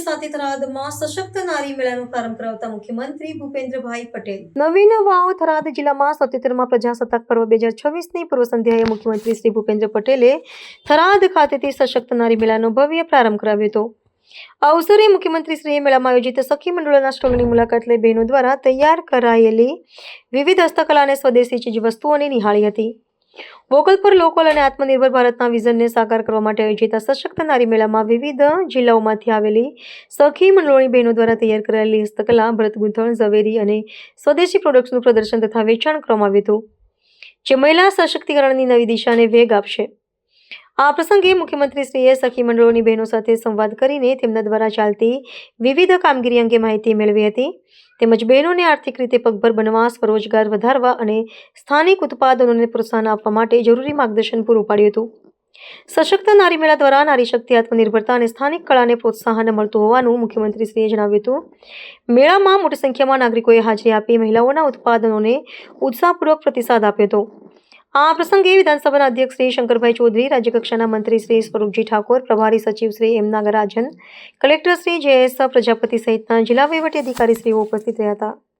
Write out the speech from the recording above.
સાથે થરાદમાં સશક્ત નારી મેળાનો પ્રારંભ કરાવતા મુખ્યમંત્રી ભૂપેન્દ્રભાઈ પટેલ. નવીન વાવ થરાદ જિલ્લામાં સત્યોતેરમાં પ્રજાસત્તાક પર્વ બે હજાર છવ્વીસની પૂર્વ સંધ્યાએ મુખ્યમંત્રી શ્રી ભૂપેન્દ્ર પટેલે થરાદ ખાતેથી સશક્ત નારી મેળાનો ભવ્ય પ્રારંભ કરાવ્યો હતો. આ અવસરે મુખ્યમંત્રી શ્રીએ મેળામાં આયોજિત સખી મંડળોના સ્ટોલની મુલાકાત લઈ બહેનો દ્વારા તૈયાર કરાયેલી વિવિધ હસ્તકલા અને સ્વદેશી ચીજવસ્તુઓને નિહાળી હતી. વોકલ પર લોકલ અને આત્મનિર્ભર ભારતના વિઝનને સાકાર કરવા માટે આયોજિત સશક્ત નારી મેળામાં વિવિધ જિલ્લાઓમાંથી આવેલી સખી મંડળોની બહેનો દ્વારા તૈયાર કરાયેલી હસ્તકલા, ભરત ગૂંથણ, ઝવેરી અને સ્વદેશી પ્રોડક્ટ્સનું પ્રદર્શન તથા વેચાણ કરવામાં આવ્યું હતું. જે મહિલા સશક્તિકરણની નવી દિશાને વેગ આપશે. આ પ્રસંગે મુખ્યમંત્રીશ્રીએ સખી મંડળોની બહેનો સાથે સંવાદ કરીને તેમના દ્વારા ચાલતી વિવિધ કામગીરી અંગે માહિતી મેળવી હતી. તેમજ બહેનોને આર્થિક રીતે પગભર બનવા, સ્વરોજગાર વધારવા અને સ્થાનિક ઉત્પાદનોને પ્રોત્સાહન આપવા માટે જરૂરી માર્ગદર્શન પૂરું પાડ્યું હતું. સશક્ત નારી મેળા દ્વારા નારી શક્તિ, આત્મનિર્ભરતા અને સ્થાનિક કળાને પ્રોત્સાહન મળતું હોવાનું મુખ્યમંત્રીશ્રીએ જણાવ્યું હતું. મેળામાં મોટી સંખ્યામાં નાગરિકોએ હાજરી આપી મહિલાઓના ઉત્પાદનોને ઉત્સાહપૂર્વક પ્રતિસાદ આપ્યો હતો. આ પ્રસંગે વિધાનસભાના અધ્યક્ષ શ્રી શંકરભાઈ ચૌધરી, રાજ્યકક્ષાના મંત્રી શ્રી સ્વરૂપજી ઠાકોર, પ્રભારી સચિવ Shri M Nagarajan, collector Shri J Prajapati સહિતના જિલ્લા વહીવટી અધિકારીશ્રીઓ ઉપસ્થિત રહ્યા હતા.